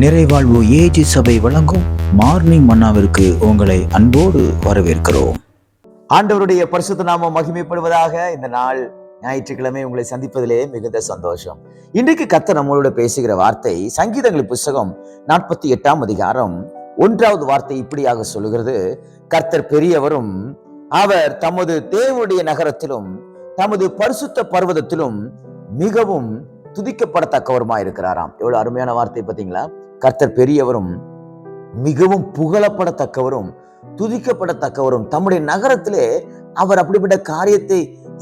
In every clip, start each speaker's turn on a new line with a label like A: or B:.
A: நிறைவாழ்வு AG சபை வழங்கும் morning மன்னாவிற்கு உங்களை அன்போடு வரவேற்கிறோம்.
B: ஆண்டவருடைய பரிசுத்த நாம மகிமைப்படுவதாக இந்த நாள் ஞாயிற்றுக்கிழமை உங்களை சந்திப்பதிலே மிகுந்த சந்தோஷம். இன்றைக்கு கத்த நம்மளோட பேசுகிற வார்த்தை சங்கீதங்கள் புஸ்தகம் நாற்பத்தி எட்டாம் அதிகாரம் ஒன்றாவது வார்த்தை இப்படியாக சொல்லுகிறது. கர்த்தர் பெரியவரும் அவர் தமது தேவனுடைய நகரத்திலும் தமது பரிசுத்த பர்வதத்திலும் மிகவும் துதிக்கப்படத்தக்கவருமா இருக்கிறாராம். எவ்வளவு அருமையான வார்த்தை பார்த்தீங்களா? கர்த்தர் பெரியவரும் மிகவும் புகழப்படத்தக்கவரும் துதிக்கப்படத்தக்கவரும் தம்முடைய நகரத்திலே அவர் அப்படிப்பட்ட காரியத்தை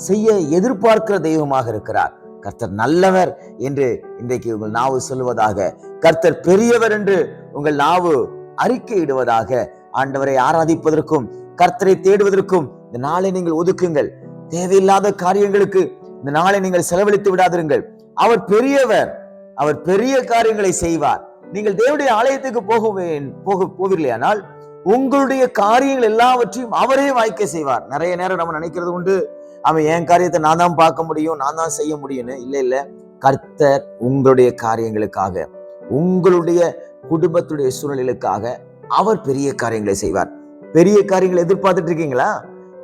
B: செய்ய எதிர்பார்க்கிற தெய்வமாக இருக்கிறார். கர்த்தர் நல்லவர் என்று இன்றைக்கு உங்கள் நாவு சொல்லுவதாக கர்த்தர் பெரியவர் என்று உங்கள் நாவு அறிக்கையிடுவதாக ஆண்டவரை ஆராதிப்பதற்கும் கர்த்தரை தேடுவதற்கும் இந்த நாளை நீங்கள் ஒதுக்குங்கள். தேவையில்லாத காரியங்களுக்கு இந்த நாளை நீங்கள் செலவழித்து விடாதிருங்கள். அவர் பெரியவர். அவர் பெரிய காரியங்களை செய்வார். நீங்கள் தேவனுடைய ஆலயத்துக்கு போக போக போவில்லையானால் உங்களுடைய காரியங்கள் எல்லாவற்றையும் அவரே வாய்க்க செய்வார். நிறைய நேரம் நம்ம நினைக்கிறது உண்டு. அவன் என் காரியத்தை நான் தான் பார்க்க முடியும் நான் தான் செய்ய முடியும்னு. இல்லை இல்லை. கர்த்தர் உங்களுடைய காரியங்களுக்காக உங்களுடைய குடும்பத்துடைய சூழ்நிலைக்காக அவர் பெரிய காரியங்களை செய்வார். பெரிய காரியங்களை எதிர்பார்த்துட்டு இருக்கீங்களா?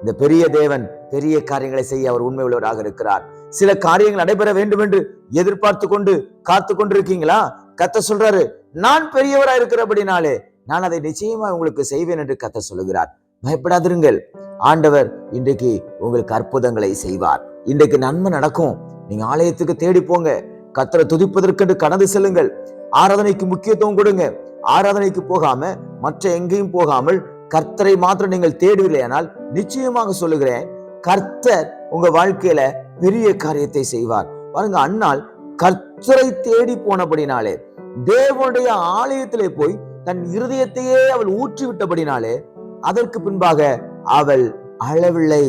B: இந்த பெரிய தேவன் பெரிய காரியங்களை செய்ய அவர் உண்மை உள்ளவராக இருக்கிறார். சில காரியங்கள் நடைபெற வேண்டும் என்று எதிர்பார்த்து கொண்டு காத்து கொண்டு இருக்கீங்களா கத்த சொல்றாரு நான் பெரியவரா இருக்கிறபடினாலே நான் அதை நிச்சயமா உங்களுக்கு செய்வேன் என்று கத்த சொல்லுகிறார். பயப்படாதிருங்கள். ஆண்டவர் இன்றைக்கு உங்களுக்கு அற்புதங்களை செய்வார். இன்றைக்கு நன்மை நடக்கும். நீங்க ஆலயத்துக்கு தேடி போங்க. கத்தரை துதிப்பதற்கென்று கடந்து செல்லுங்கள். ஆராதனைக்கு முக்கியத்துவம் கொடுங்க. ஆராதனைக்கு போகாம மற்ற எங்கேயும் போகாமல் கர்த்தரை மாத்திரம் நீங்கள் தேடுவீர்களேனால் நிச்சயமாக சொல்லுகிறேன் கர்த்தர் உங்க வாழ்க்கையில பெரிய காரியத்தை செய்வார். பாருங்க அண்ணால் கர்த்தரை தேடி போனபடினாலே தேவனுடைய ஆலயத்திலே போய் தன் இருதயத்தையே அவள் ஊற்றி விட்டபடினாலே அதற்கு பின்பாக அவள் அழவில்லை.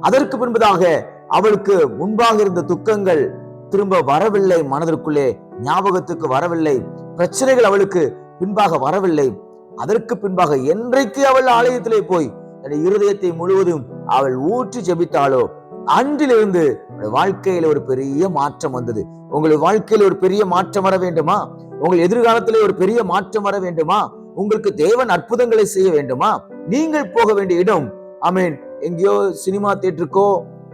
B: அதற்கு பின்பதாக அவளுக்கு முன்பாக இருந்த துக்கங்கள் திரும்ப வரவில்லை. மனதிற்குள்ளே ஞாபகத்துக்கு வரவில்லை. பிரச்சனைகள் அவளுக்கு பின்பாக வரவில்லை. அதற்கு பின்பாக என்றைக்கு அவள் ஆலயத்திலே போய் தன் இருதயத்தை முழுவதும் அவள் ஊற்றி ஜெபித்தாளோ? அன்றிலிருந்து வாழ்க்கையில ஒரு பெரிய மாற்றம் வந்தது. உங்களுடைய வாழ்க்கையில ஒரு பெரிய மாற்றம் வர வேண்டுமா? உங்கள் எதிர்காலத்திலே ஒரு பெரிய மாற்றம் வர வேண்டுமா? உங்களுக்கு தேவன் அற்புதங்களை செய்ய வேண்டுமா? நீங்கள் போக வேண்டிய இடம் ஐ மீன் எங்கேயோ சினிமா தேட்டருக்கோ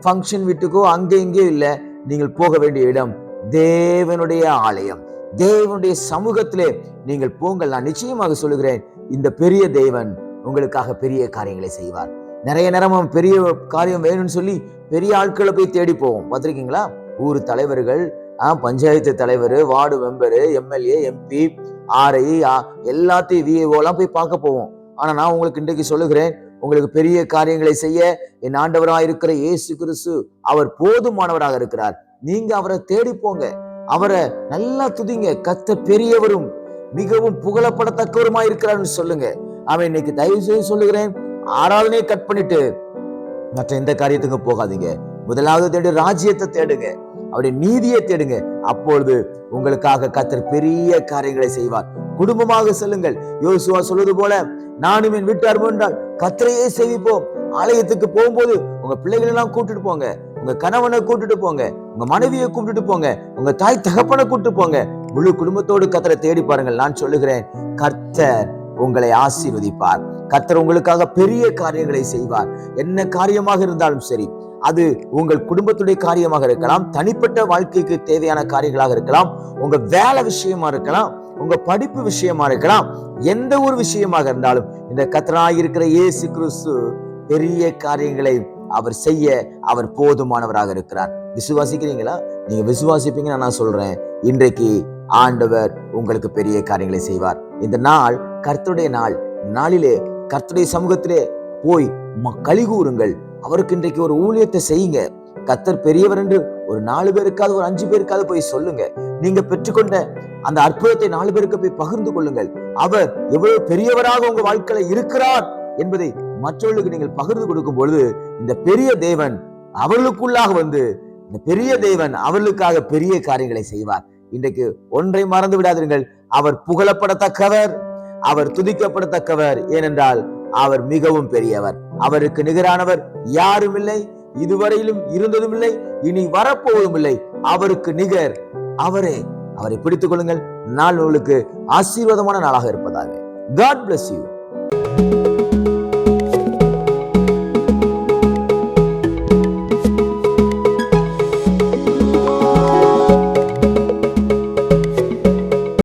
B: ஃபங்க்ஷன் வீட்டுக்கோ அங்கே இங்கே இல்லை. நீங்கள் போக வேண்டிய இடம் தேவனுடைய ஆலயம். தேவனுடைய சமூகத்திலே நீங்கள் போங்கள். நான் நிச்சயமாக சொல்லுகிறேன் இந்த பெரிய தேவன் உங்களுக்காக பெரிய காரியங்களை செய்வார். நிறைய நேரம் பெரிய காரியம் வேணும்னு சொல்லி பெரிய ஆட்களை போய் தேடி போவோம். பார்த்துருக்கீங்களா? ஊர் தலைவர்கள் ஆஹ், பஞ்சாயத்து தலைவர் ward member MLA MP RI எல்லாத்தையும் விஏஓலாம் எல்லாம் போய் பார்க்க போவோம். ஆனா நான் உங்களுக்கு இன்றைக்கு சொல்லுகிறேன் உங்களுக்கு பெரிய காரியங்களை செய்ய என் ஆண்டவராக இருக்கிற இயேசு கிறிஸ்து அவர் போதுமானவராக இருக்கிறார். நீங்க அவரை தேடி போங்க. அவரை நல்லா துதிங்க. கத்த பெரியவரும் மிகவும் புகழப்படத்தக்கவருமா இருக்கிறார்னு சொல்லுங்க. அவன் இன்னைக்கு தயவு செய்து சொல்லுகிறேன். ஆராதனையை கட் பண்ணிட்டு மற்ற எந்த காரியத்துக்கும் போகாதீங்க. முதலாவது தேடி ராஜ்யத்தை தேடுங்க. அவருடைய நீதியை தேடுங்க. அப்பொழுது உங்களுக்காக கத்தர் பெரிய காரியங்களை செய்வார். குடும்பமாக செல்லுங்கள். யோசுவா சொல்வது போல நானும் என் வீட்டார் என்றால் கத்தரையே சேவிப்போம். ஆலயத்துக்கு போகும்போது உங்க பிள்ளைகளை எல்லாம் கூட்டிட்டு போங்க. உங்க கணவனை கூட்டிட்டு போங்க. உங்க மனைவியை கூப்பிட்டுட்டு போங்க. உங்க தாய் தகப்பனை கூட்டிட்டு போங்க. முழு குடும்பத்தோடு கத்தரை தேடி பாருங்கள். நான் சொல்லுகிறேன் கர்த்தர் உங்களை ஆசீர்வதிப்பார். கத்தர் உங்களுக்காக பெரிய காரியங்களை செய்வார். என்ன காரியமாக இருந்தாலும் சரி அது உங்கள் குடும்பத்துடைய காரியமாக இருக்கலாம் தனிப்பட்ட வாழ்க்கைக்கு தேவையான காரியங்களாக இருக்கலாம் உங்க வேலை விஷயமா இருக்கலாம் உங்க படிப்பு விஷயமா இருக்கலாம் எந்த ஒரு விஷயமாக இருந்தாலும் இந்த கத்தராக இருக்கிற இயேசு கிறிஸ்து பெரிய காரியங்களை அவர் செய்ய அவர் போதுமானவராக இருக்கிறார். விசுவாசிக்கிறீங்களா? நீங்க விசுவாசிப்பீங்கன்னு நான் சொல்றேன். இன்றைக்கு ஆண்டவர் உங்களுக்கு பெரிய காரியங்களை செய்வார். இந்த நாள் கர்த்தருடைய நாள். நாளிலே கர்த்தருடைய சமூகத்திலே போய் கழி களி கூறுங்கள். அவருக்கு இன்றைக்கு ஒரு ஊழியத்தை செய்யுங்க. கர்த்தர் பெரியவர் என்று ஒரு நாலு பேருக்காவது ஒரு அஞ்சு பேருக்காவது போய் சொல்லுங்க. நீங்க பெற்றுக்கொண்ட அந்த அற்புதத்தை நாலு பேருக்கு போய் பகிர்ந்து கொள்ளுங்கள். அவர் எவ்வளவு பெரியவராக உங்க வாழ்க்கையில இருக்கிறார் என்பதை மற்றவர்களுக்கு நீங்கள் பகிர்ந்து கொடுக்கும் பொழுது இந்த பெரிய தேவன் அவர்களுக்குள்ளாக வந்து இந்த பெரிய தேவன் அவர்களுக்காக பெரிய காரியங்களை செய்வார். இன்றைக்கு ஒன்றை மறந்து விடாதீர்கள் அவர் புகழப்படத்தக்கவர். அவர் துதிக்கப்படத்தக்கவர். ஏனென்றால் அவர் மிகவும் பெரியவர். அவருக்கு நிகரானவர் யாரும் இல்லை இதுவரையிலும் இருந்ததும் இல்லை இனி வரப்போவதும் இல்லை. அவருக்கு நிகர் அவரே. அவரை பிடித்துக் கொள்ளுங்கள். நாள் உங்களுக்கு ஆசீர்வாதமான நாளாக இருப்பதாக. God bless you